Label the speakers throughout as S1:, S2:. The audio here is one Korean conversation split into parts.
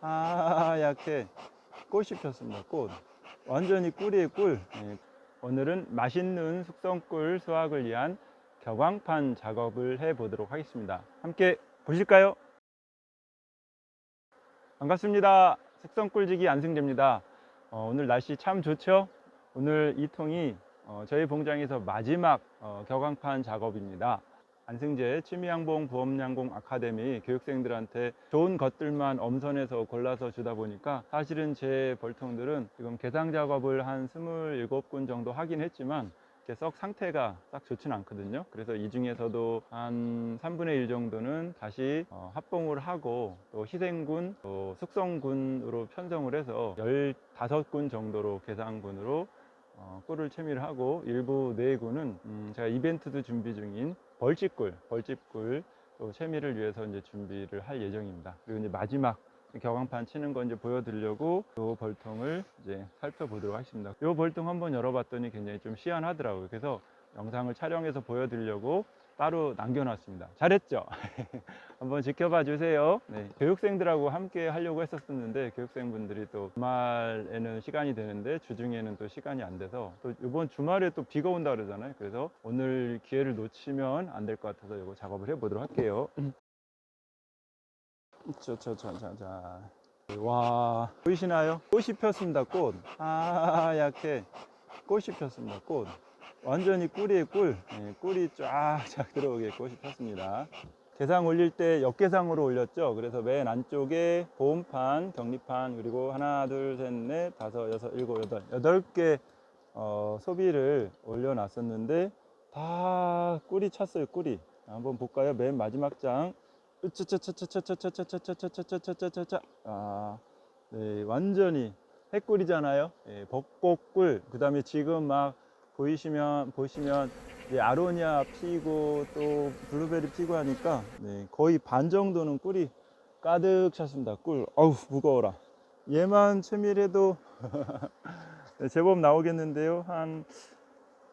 S1: 하얗게 꽃이 폈습니다. 꽃. 완전히 꿀이에요, 꿀. 예. 오늘은 맛있는 숙성꿀 수확을 위한 격광판 작업을 해 보도록 하겠습니다. 함께 보실까요? 반갑습니다. 숙성꿀지기 안승재입니다. 어, 오늘 날씨 참 좋죠? 오늘 이 통이 어, 저희 봉장에서 마지막 어, 격광판 작업입니다. 안승재 취미양봉 부업양공 아카데미 교육생들한테 좋은 것들만 엄선해서 골라서 주다 보니까 사실은 제 벌통들은 지금 개상 작업을 한 27군 정도 하긴 했지만 이렇게 썩 상태가 딱 좋지는 않거든요. 그래서 이 중에서도 한 3분의 1 정도는 다시 어, 합봉을 하고 또 희생군, 또 숙성군으로 편성을 해서 15군 정도로 개상군으로 어, 꿀을 채미를 하고 일부 네 군은 음, 제가 이벤트도 준비 중인 벌집꿀, 벌집꿀 또 채미를 위해서 이제 준비를 할 예정입니다. 그리고 이제 마지막 격앙판 치는 거 이제 보여드리려고 이 벌통을 이제 살펴보도록 하겠습니다. 이 벌통 한번 열어봤더니 굉장히 좀 시원하더라고요. 그래서 영상을 촬영해서 보여드리려고 따로 남겨놨습니다. 잘했죠? 한번 지켜봐 주세요. 네, 교육생들하고 함께 하려고 했었는데 교육생분들이 또 주말에는 시간이 되는데 주중에는 또 시간이 안 돼서 또 이번 주말에 또 비가 온다 그러잖아요. 그래서 오늘 기회를 놓치면 안 될 것 같아서 이거 작업을 해보도록 할게요. 자자자자자. 와 보이시나요? 꽃이 폈습니다. 꽃 하얗게 꽃이 폈습니다. 꽃 완전히 꿀이에요 꿀. 네, 꿀이 쫙쫙 들어오게 꽃이 폈습니다. 계상 올릴 때 역계상으로 올렸죠. 그래서 맨 안쪽에 보험판, 격리판 그리고 하나, 둘, 셋, 넷, 다섯, 여섯, 일곱, 여덟 여덟 개 어, 소비를 올려놨었는데 다 꿀이 찼어요. 꿀이. 한번 볼까요? 맨 마지막 장. 으차차차차차차차차차차차차차차차 아, 네, 완전히 해꿀이잖아요. 예, 벚꽃꿀. 그 다음에 지금 막 보이시면 보시면 아로니아 피고 또 블루베리 피고 하니까 네, 거의 반 정도는 꿀이 가득 찼습니다. 꿀. 어우 무거워라. 얘만 채밀해도 네, 제법 나오겠는데요. 한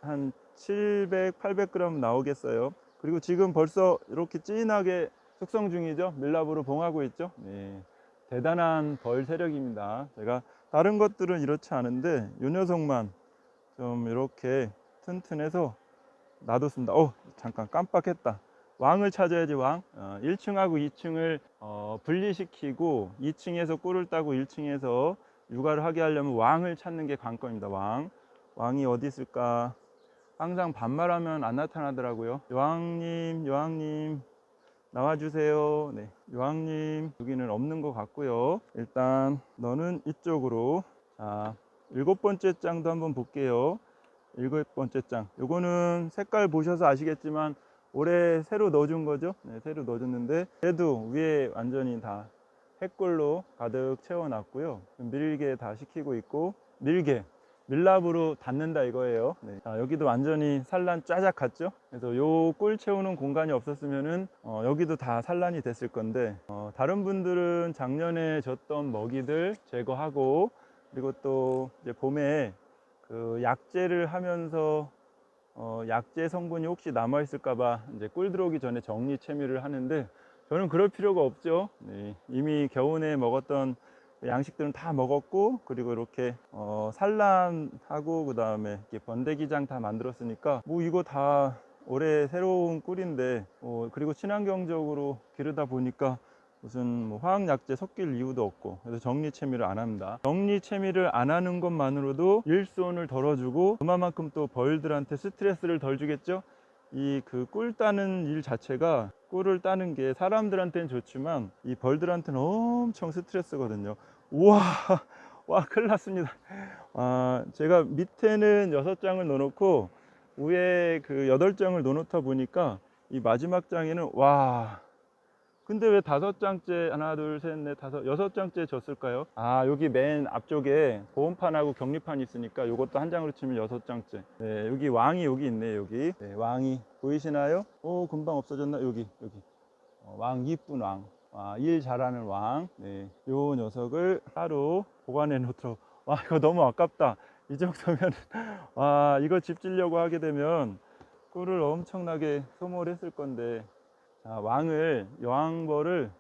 S1: 한 700, 800g 나오겠어요. 그리고 지금 벌써 이렇게 진하게 숙성 중이죠. 밀랍으로 봉하고 있죠. 네, 대단한 벌 세력입니다. 제가 다른 것들은 이렇지 않은데 이 녀석만 좀 이렇게 튼튼해서 놔뒀습니다. 어, 잠깐 깜빡했다. 왕을 찾아야지 왕. 어, 1층하고 2층을 어, 분리시키고 2층에서 꿀을 따고 1층에서 육아를 하게 하려면 왕을 찾는 게 관건입니다. 왕. 왕이 어디 있을까? 항상 반말하면 안 나타나더라고요. 여왕님, 여왕님, 나와주세요. 네, 여왕님 여기는 없는 것 같고요. 일단 너는 이쪽으로. 자, 일곱 번째 장도 한번 볼게요. 일곱 번째 장. 요거는 색깔 보셔서 아시겠지만 올해 새로 넣어준 거죠. 네, 새로 넣어줬는데 얘도 위에 완전히 다 핵골로 가득 채워놨고요. 밀개 다 시키고 있고 밀개 밀랍으로 닫는다 이거예요. 네. 자, 여기도 완전히 산란 짜작 같죠? 그래서 요 꿀 채우는 공간이 없었으면은 어, 여기도 다 산란이 됐을 건데 어, 다른 분들은 작년에 줬던 먹이들 제거하고 그리고 또 이제 봄에 그 약제를 하면서 어, 약제 성분이 혹시 남아 있을까봐 이제 꿀 들어오기 전에 정리 채미를 하는데 저는 그럴 필요가 없죠. 네, 이미 겨우내 먹었던 양식들은 다 먹었고 그리고 이렇게 어, 산란하고 그 다음에 번데기장 다 만들었으니까 뭐 이거 다 올해 새로운 꿀인데 어, 그리고 친환경적으로 기르다 보니까 무슨 뭐 화학약제 섞일 이유도 없고 그래서 정리 채미를 안 합니다. 정리 채미를 안 하는 것만으로도 일손을 덜어주고 그만큼 또 벌들한테 스트레스를 덜 주겠죠? 이 그 꿀 따는 일 자체가 꿀을 따는 게 사람들한테는 좋지만 이 벌들한테는 엄청 스트레스거든요. 우와 와 큰일 났습니다. 아 제가 밑에는 여섯 장을 넣어놓고 위에 그 여덟 장을 넣어놓다 보니까 이 마지막 장에는 와 근데 왜 다섯 장째 하나 둘 셋 넷 다섯 여섯 장째 줬을까요? 아 여기 맨 앞쪽에 보험판하고 격리판이 있으니까 이것도 한 장으로 치면 여섯 장째. 네 여기 왕이 여기 있네 여기. 네, 왕이 보이시나요? 오 금방 없어졌나 여기 여기. 어, 왕 이쁜 왕. 아, 일 잘하는 왕. 네, 요 녀석을 따로 보관해 놓도록. 와 이거 너무 아깝다. 이 정도면 와 이거 집 지려고 하게 되면 꿀을 엄청나게 소모를 했을 건데 자, 왕을 여왕벌을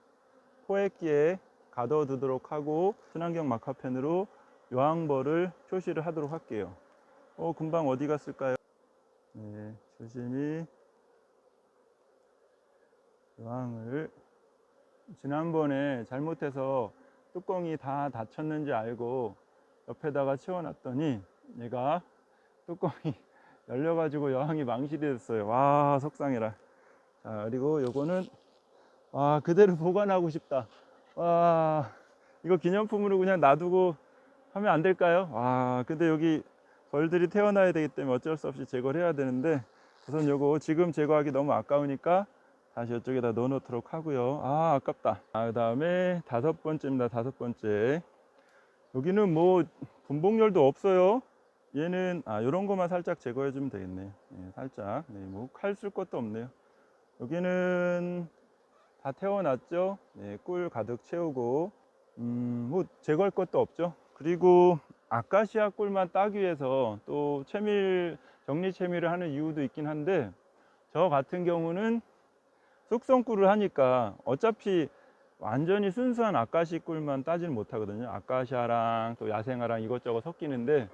S1: 포획기에 가둬두도록 하고 친환경 마카펜으로 요항벌을 표시를 하도록 할게요. 어, 금방 어디 갔을까요? 네, 조심히 요항을 지난번에 잘못해서 뚜껑이 다 닫혔는지 알고 옆에다가 채워놨더니 얘가 뚜껑이 열려가지고 여왕이 망실이 됐어요. 와 속상해라. 자 그리고 요거는 와 그대로 보관하고 싶다. 와 이거 기념품으로 그냥 놔두고 하면 안 될까요? 와 근데 여기 벌들이 태어나야 되기 때문에 어쩔 수 없이 제거를 해야 되는데 우선 요거 지금 제거하기 너무 아까우니까 다시 이쪽에다 넣어놓도록 하고요. 아 아깝다. 아, 그 다음에 다섯 번째입니다. 다섯 번째. 여기는 뭐 분봉열도 없어요. 얘는 아 요런 거만 살짝 제거해 주면 되겠네. 예, 살짝. 네, 뭐칼 쓸 것도 없네요. 여기는 다 태워놨죠. 네, 꿀 가득 채우고 음, 뭐 제거할 것도 없죠. 그리고 아카시아 꿀만 따기 위해서 또 채밀 정리 채밀을 하는 이유도 있긴 한데 저 같은 경우는 숙성 꿀을 하니까 어차피 완전히 순수한 아카시 꿀만 따지는 못하거든요. 아카시아랑 또 야생화랑 이것저것 섞이는데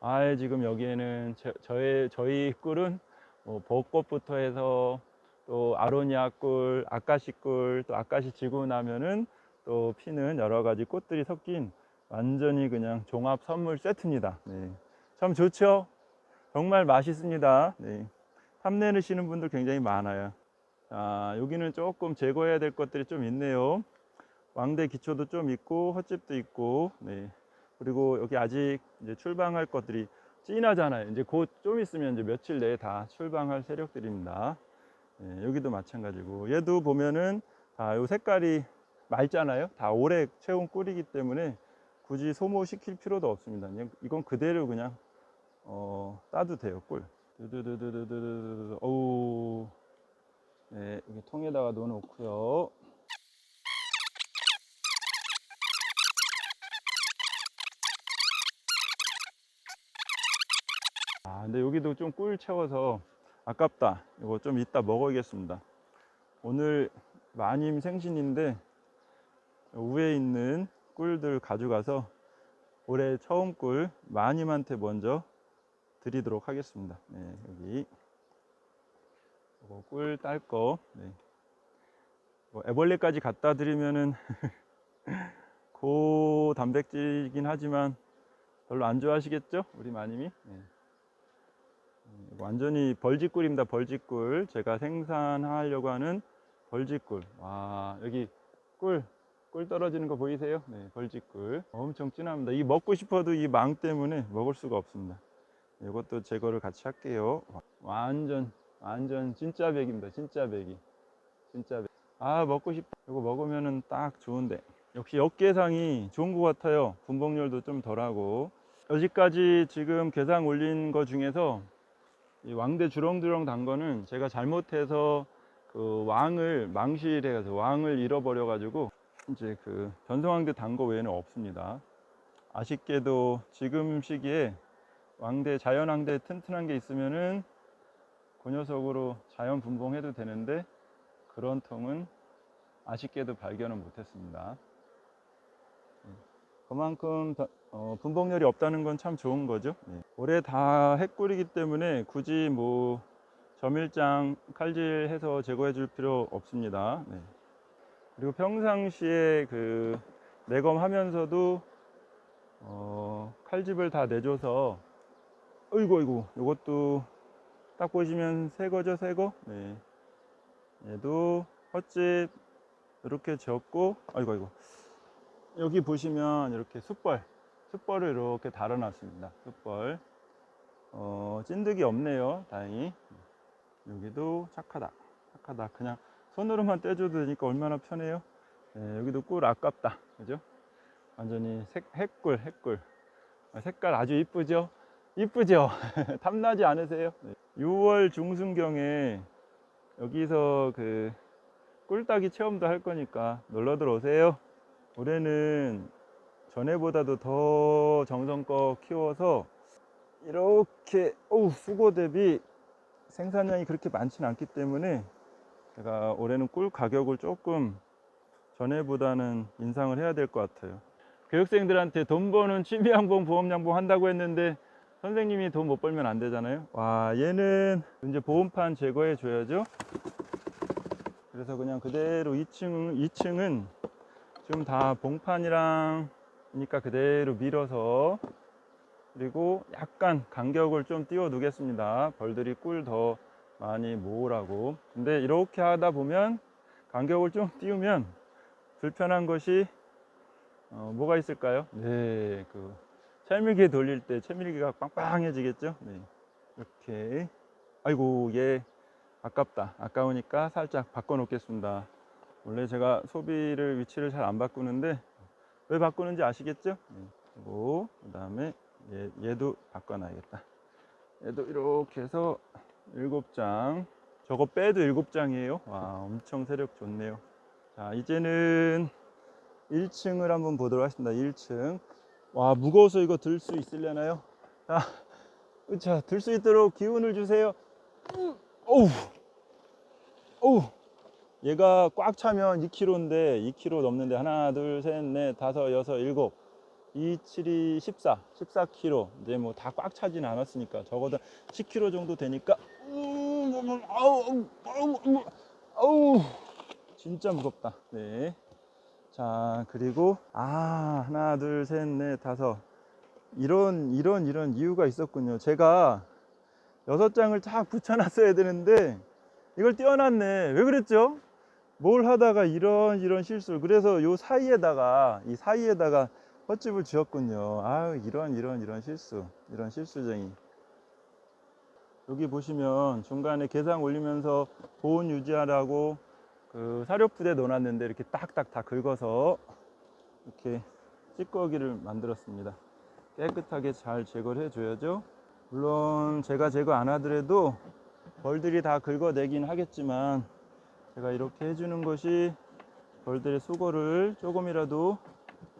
S1: 아 지금 여기에는 저, 저의 저희 꿀은 뭐 벚꽃부터 해서 또 아로니아 꿀, 아카시 꿀, 또 아카시 지고 나면은 또 피는 여러 가지 꽃들이 섞인 완전히 그냥 종합 선물 세트입니다. 네. 참 좋죠? 정말 맛있습니다. 네. 탐내시는 분들 굉장히 많아요. 자, 여기는 조금 제거해야 될 것들이 좀 있네요. 왕대 기초도 좀 있고 헛집도 있고, 네. 그리고 여기 아직 이제 출방할 것들이 진하잖아요. 이제 곧 좀 있으면 이제 며칠 내에 다 출방할 세력들입니다. 네, 여기도 마찬가지고 얘도 보면은 다요 색깔이 맑잖아요. 다 오래 채운 꿀이기 때문에 굳이 소모시킬 필요도 없습니다. 이건 그대로 그냥 어, 따도 돼요. 꿀. 두두두두두두두. 어우. 네, 여기 통에다가 넣어 놓고요. 아, 근데 여기도 좀 꿀 채워서 아깝다. 이거 좀 이따 먹어야겠습니다. 오늘 마님 생신인데 위에 있는 꿀들 가져가서 올해 처음 꿀 마님한테 먼저 드리도록 하겠습니다. 네, 여기 꿀 딸 거. 네. 뭐 애벌레까지 갖다 드리면은 고 단백질이긴 하지만 별로 안 좋아하시겠죠? 우리 마님이. 네. 음, 완전히 벌집꿀입니다. 벌집꿀. 제가 생산하려고 하는 벌집꿀. 와, 여기 꿀, 꿀 떨어지는 거 보이세요? 네, 벌집꿀. 엄청 진합니다. 이 먹고 싶어도 이 망 때문에 먹을 수가 없습니다. 이것도 제거를 같이 할게요. 완전, 완전 진짜 백입니다. 진짜 백이. 진짜 백. 아, 먹고 싶다. 이거 먹으면은 딱 좋은데. 역시 역계상이 좋은 것 같아요. 분봉률도 좀 덜하고. 여기까지 지금 계상 올린 거 중에서 이 왕대 주렁주렁 단 거는 제가 잘못해서 그 왕을 망실해서 왕을 잃어버려 가지고 이제 그 전성왕대 단 거 외에는 없습니다. 아쉽게도 지금 시기에 왕대 자연왕대 튼튼한 게 있으면은 그 녀석으로 자연 분봉해도 되는데 그런 통은 아쉽게도 발견을 못했습니다. 그만큼 더- 어, 분봉열이 없다는 건 참 좋은 거죠. 예. 올해 다 핵꿀이기 때문에 굳이 뭐 점일장 칼질해서 제거해 줄 필요 없습니다. 네. 그리고 평상시에 그 내검하면서도 어, 칼집을 다 내줘서 어이구 어이구 이것도 딱 보시면 새 거죠 새 거. 네. 얘도 헛집 이렇게 지었고 아이고 아이고 여기 보시면 이렇게 숯벌 숯벌을 이렇게 달아놨습니다. 숯벌. 어, 찐득이 없네요. 다행히. 여기도 착하다. 착하다. 그냥 손으로만 떼줘도 되니까 얼마나 편해요? 네, 여기도 꿀 아깝다. 그죠? 완전히 색, 핵꿀 핵꿀. 아, 색깔 아주 이쁘죠? 이쁘죠? 탐나지 않으세요? 네. 6월 중순경에 여기서 그 꿀따기 체험도 할 거니까 놀러 들어오세요. 올해는 전에보다도 더 정성껏 키워서 이렇게 어우, 수고 대비 생산량이 그렇게 많지는 않기 때문에 제가 올해는 꿀 가격을 조금 전에보다는 인상을 해야 될 것 같아요. 교육생들한테 돈 버는 취미 양봉, 보험 양봉 한다고 했는데 선생님이 돈 못 벌면 안 되잖아요. 와, 얘는 이제 보험판 제거해 줘야죠. 그래서 그냥 그대로 2층, 2층은 지금 다 봉판이랑 이니까 그대로 밀어서 그리고 약간 간격을 좀 띄워 두겠습니다. 벌들이 꿀 더 많이 모으라고. 근데 이렇게 하다 보면 간격을 좀 띄우면 불편한 것이 어, 뭐가 있을까요? 네, 그 채밀기 돌릴 때 채밀기가 빵빵해지겠죠? 네, 이렇게. 아이고, 얘 아깝다. 아까우니까 살짝 바꿔 놓겠습니다. 원래 제가 소비를 위치를 잘 안 바꾸는데 왜 바꾸는지 아시겠죠? 네, 그리고 그 다음에 얘, 얘도 바꿔놔야겠다. 얘도 이렇게 해서 일곱 장. 저거 빼도 일곱 장이에요. 와, 엄청 세력 좋네요. 자, 이제는 1층을 한번 보도록 하겠습니다. 1층. 와, 무거워서 이거 들 수 있으려나요? 자, 자, 들 수 있도록 기운을 주세요. 어우, 어우. 얘가 꽉 차면 2kg인데 2kg 넘는데 하나, 둘, 셋, 넷, 다섯, 여섯, 일곱. 2, 7이 14, 14kg. 이제 뭐 다 꽉 차진 않았으니까 적어도 10kg 정도 되니까. 음, 아우, 아우, 아우, 아우, 진짜 무겁다. 네. 자, 그리고 아, 하나, 둘, 셋, 넷, 다섯. 이런 이런 이런 이유가 있었군요. 제가 여섯 장을 쫙 붙여놨어야 되는데 이걸 띄워놨네. 왜 그랬죠? 뭘 하다가 이런 이런 실수. 그래서 요 사이에다가 이 사이에다가 헛집을 지었군요. 아유 이런 이런 이런 실수, 이런 실수쟁이. 여기 보시면 중간에 계상 올리면서 보온 유지하라고 그 사료푸대 넣어놨는데 이렇게 딱딱 다 긁어서 이렇게 찌꺼기를 만들었습니다. 깨끗하게 잘 제거를 해줘야죠. 물론 제가 제거 안 하더라도 벌들이 다 긁어내긴 하겠지만 제가 이렇게 해주는 것이 벌들의 수고를 조금이라도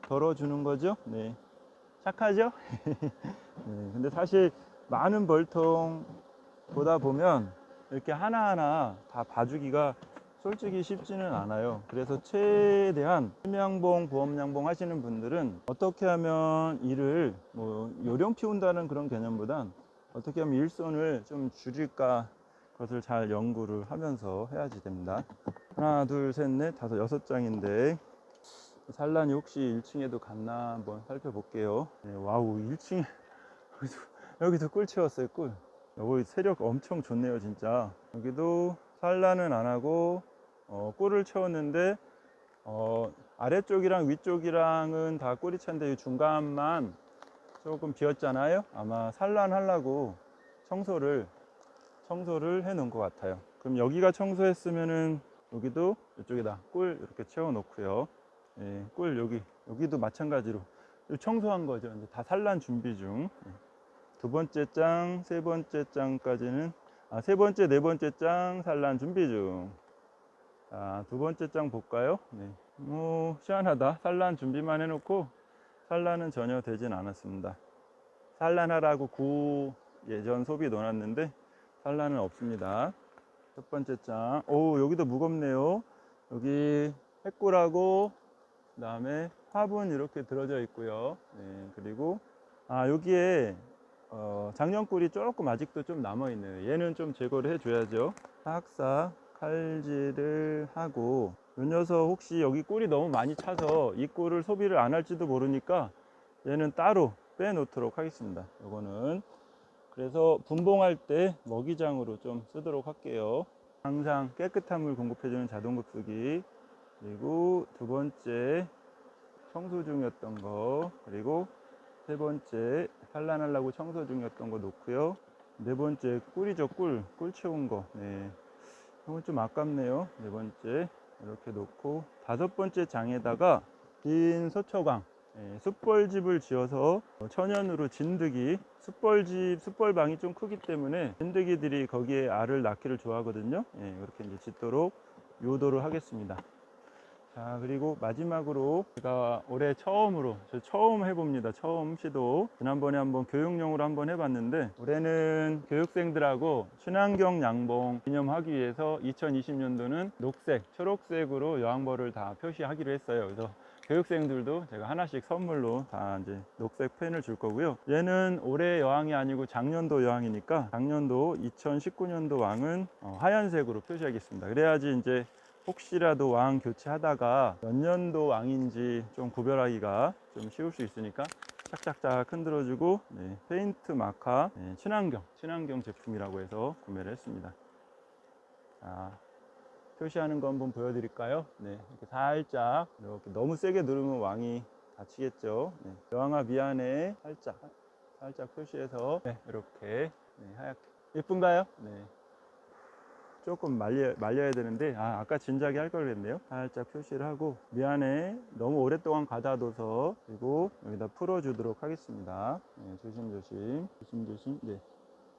S1: 덜어주는 거죠. 네. 착하죠? 네. 근데 사실 많은 벌통 보다 보면 이렇게 하나하나 다 봐주기가 솔직히 쉽지는 않아요. 그래서 최대한 심양봉, 보험양봉 하시는 분들은 어떻게 하면 일을 뭐 요령 피운다는 그런 개념보단 어떻게 하면 일손을 좀 줄일까 그것을 잘 연구를 하면서 해야지 됩니다. 하나, 둘, 셋, 넷, 다섯, 여섯 장인데 산란이 혹시 1층에도 갔나 한번 살펴볼게요. 네, 와우, 1층에 여기도, 여기도 꿀 채웠어요, 꿀. 여기 세력 엄청 좋네요, 진짜. 여기도 산란은 안 하고 어, 꿀을 채웠는데 어, 아래쪽이랑 위쪽이랑은 다 꿀이 찼는데 이 중간만 조금 비었잖아요. 아마 산란하려고 청소를 청소를 해 놓은 것 같아요. 그럼 여기가 청소했으면은 여기도 이쪽에다 꿀 이렇게 채워 놓고요. 예, 꿀 여기 여기도 마찬가지로 청소한 거죠. 이제 다 산란 준비 중. 예. 두 번째 장, 세 번째 장까지는 아, 세 번째, 네 번째 장 산란 준비 중. 자, 두 번째 장 볼까요? 네. 뭐 시원하다. 산란 준비만 해놓고 산란은 전혀 되진 않았습니다. 산란하라고 구 예전 소비 넣어놨는데 산란은 없습니다. 첫 번째 장. 오, 여기도 무겁네요. 여기 핵꿀하고 그 다음에 화분 이렇게 들어져 있고요. 네, 그리고 아 여기에 어, 작년꿀이 조금 아직도 좀 남아 있네요. 얘는 좀 제거를 해줘야죠. 싹싹 칼질을 하고 이 녀석 혹시 여기 꿀이 너무 많이 차서 이 꿀을 소비를 안 할지도 모르니까 얘는 따로 빼놓도록 하겠습니다. 요거는 그래서 분봉할 때 먹이장으로 좀 쓰도록 할게요. 항상 깨끗한 물 공급해주는 자동급수기 그리고 두 번째 청소 중이었던 거 그리고 세 번째 산란하려고 청소 중이었던 거 놓고요. 네 번째 꿀이죠 꿀. 꿀 채운 거. 네. 이건 좀 아깝네요. 네 번째 이렇게 놓고 다섯 번째 장에다가 긴 서초강 예, 숯벌집을 지어서 천연으로 진드기 숯벌집 숯벌방이 좀 크기 때문에 진드기들이 거기에 알을 낳기를 좋아하거든요. 예, 이렇게 이제 짓도록 요도를 하겠습니다. 자 그리고 마지막으로 제가 올해 처음으로 저 처음 해봅니다 처음 시도 지난번에 한번 교육용으로 한번 해봤는데 올해는 교육생들하고 친환경 양봉 기념하기 위해서 2020년도는 녹색 초록색으로 여왕벌을 다 표시하기로 했어요 그래서 교육생들도 제가 하나씩 선물로 다 이제 녹색 펜을 줄 거고요. 얘는 올해 여왕이 아니고 작년도 여왕이니까 작년도 2019년도 왕은 어, 하얀색으로 표시하겠습니다. 그래야지 이제 혹시라도 왕 교체하다가 몇 년도 왕인지 좀 구별하기가 좀 쉬울 수 있으니까 짝짝짝 흔들어주고 네, 페인트 마카 네, 친환경 친환경 제품이라고 해서 구매를 했습니다. 자, 표시하는 거 한번 보여드릴까요? 네, 이렇게 살짝 이렇게 너무 세게 누르면 왕이 다치겠죠. 네, 여왕아 미안해 살짝 살짝 표시해서 네, 이렇게 네, 하얗게 예쁜가요? 네. 조금 말려, 말려야 되는데 아, 아까 진작에 할 걸 그랬네요 살짝 표시를 하고 미안해 너무 오랫동안 가다둬서 그리고 여기다 풀어주도록 하겠습니다 네, 조심조심 조심조심 네.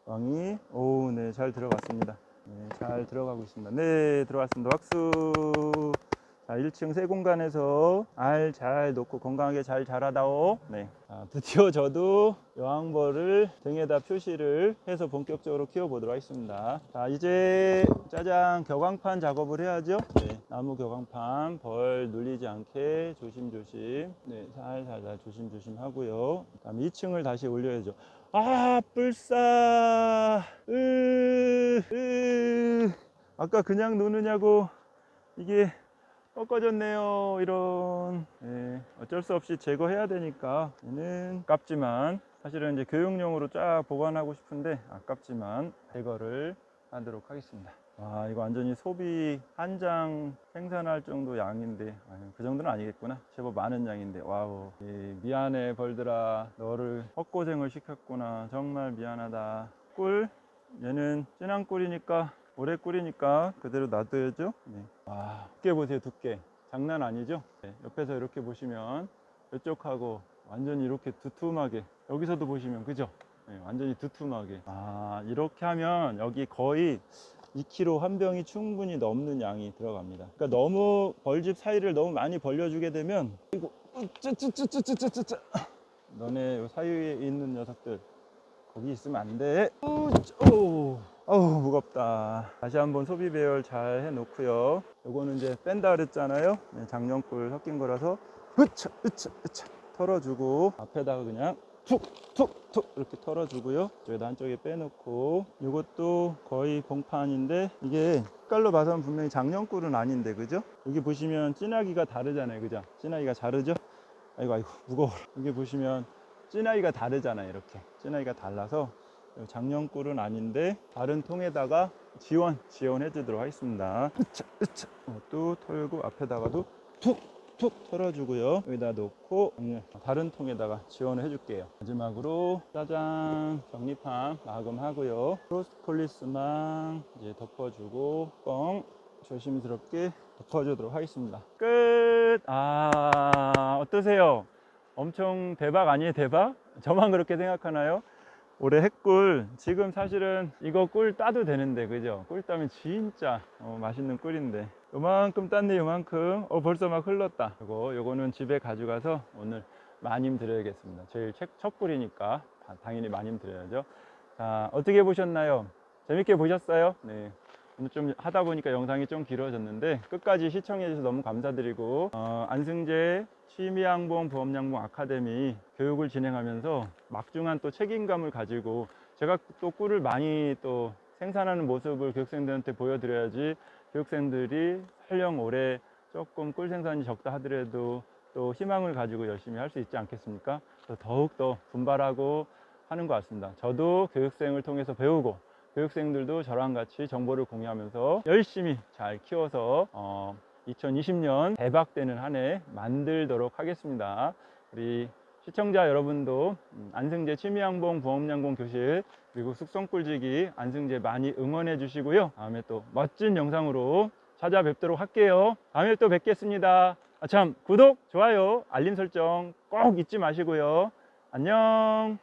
S1: 왕이 오네잘 들어갔습니다 네, 잘 들어가고 있습니다. 네 들어갔습니다. 박수. 자 1층 새 공간에서 알 잘 놓고 건강하게 잘 자라다오. 네 자, 드디어 저도 여왕벌을 등에다 표시를 해서 본격적으로 키워보도록 하겠습니다. 자 이제 짜장 격앙판 작업을 해야죠. 네, 나무 격앙판 벌 눌리지 않게 조심조심. 네 살살살 조심조심 하고요. 그 다음에 2층을 다시 올려야죠 아 불싸 으, 으. 아까 그냥 노느냐고 이게 꺾어졌네요 이런. 예, 어쩔 수 없이 제거해야 되니까 얘는 아깝지만 사실은 이제 교육용으로 쫙 보관하고 싶은데 아깝지만 제거를 하도록 하겠습니다 와 이거 완전히 소비 한 장 생산할 정도 양인데 아유, 그 정도는 아니겠구나. 제법 많은 양인데. 와우. 이 미안해 벌들아. 너를 헛고생을 시켰구나. 정말 미안하다. 꿀? 얘는 진한 꿀이니까 오래 꿀이니까 그대로 놔둬야죠? 네. 와 두께 보세요 두께. 장난 아니죠? 네, 옆에서 이렇게 보시면 이쪽하고 완전히 이렇게 두툼하게 여기서도 보시면 그죠? 네, 완전히 두툼하게. 아 이렇게 하면 여기 거의 2kg 한 병이 충분히 넘는 양이 들어갑니다 그러니까 너무 벌집 사이를 너무 많이 벌려주게 되면 이거 으쯔쯔쯔쯔쯔쯔쯔 너네 요 사이에 있는 녀석들 거기 있으면 안 돼. 오, 어우 무겁다. 다시 한번 소비 배열 잘 해놓고요. 요거는 이제 뺀다 그랬잖아요. 네, 작년꿀 섞인 거라서 으차, 으차, 으차 털어주고 앞에다가 그냥 툭, 툭, 툭 이렇게 털어주고요. 여기다 한쪽에 빼놓고 요것도 거의 봉판인데 이게 색깔로 봐서는 분명히 작년꿀은 아닌데 그죠? 여기 보시면 진하기가 다르잖아요, 그죠? 진하기가 다르죠? 아이고 아이고 무거워. 여기 보시면 찐아이가 다르잖아요 이렇게 찐아이가 달라서 작년꿀은 아닌데 다른 통에다가 지원 지원해 주도록 하겠습니다 으차 으차 어, 또 털고 앞에다가도 툭 툭 털어주고요 여기다 놓고 음, 다른 통에다가 지원을 해줄게요 마지막으로 짜잔 정리판 마감하고요 프로스폴리스망 이제 덮어주고 뻥 조심스럽게 덮어주도록 하겠습니다 끝! 아 어떠세요? 엄청 대박 아니에요 대박? 저만 그렇게 생각하나요? 올해 핵꿀 지금 사실은 이거 꿀 따도 되는데 그죠? 꿀 따면 진짜 어, 맛있는 꿀인데 요만큼 땄네 요만큼 어 벌써 막 흘렀다 요거 요거는 집에 가져가서 오늘 마님 드려야겠습니다 제일 첫, 다- 당연히 마님 드려야죠 자 어떻게 보셨나요? 재밌게 보셨어요? 네 오늘 좀 하다 보니까 영상이 좀 길어졌는데 끝까지 시청해 주셔서 너무 감사드리고 어, 안승재 취미양봉 보험양봉 아카데미 교육을 진행하면서 막중한 또 책임감을 가지고 제가 또 꿀을 많이 또 생산하는 모습을 교육생들한테 보여드려야지 교육생들이 설령 올해 조금 꿀 생산이 적다 하더라도 또 희망을 가지고 열심히 할 수 있지 않겠습니까? 더욱더 분발하고 하는 것 같습니다. 저도 교육생을 통해서 배우고 교육생들도 저랑 같이 정보를 공유하면서 열심히 잘 키워서 어, 2020년 대박되는 한 해 만들도록 하겠습니다. 우리 시청자 여러분도 음, 안승재 취미양봉 보험양봉 교실 그리고 숙성꿀지기 안승재 많이 응원해 주시고요. 다음에 또 멋진 영상으로 찾아뵙도록 할게요. 다음에 또 뵙겠습니다. 아, 참 구독, 좋아요, 알림 설정 꼭 잊지 마시고요. 안녕.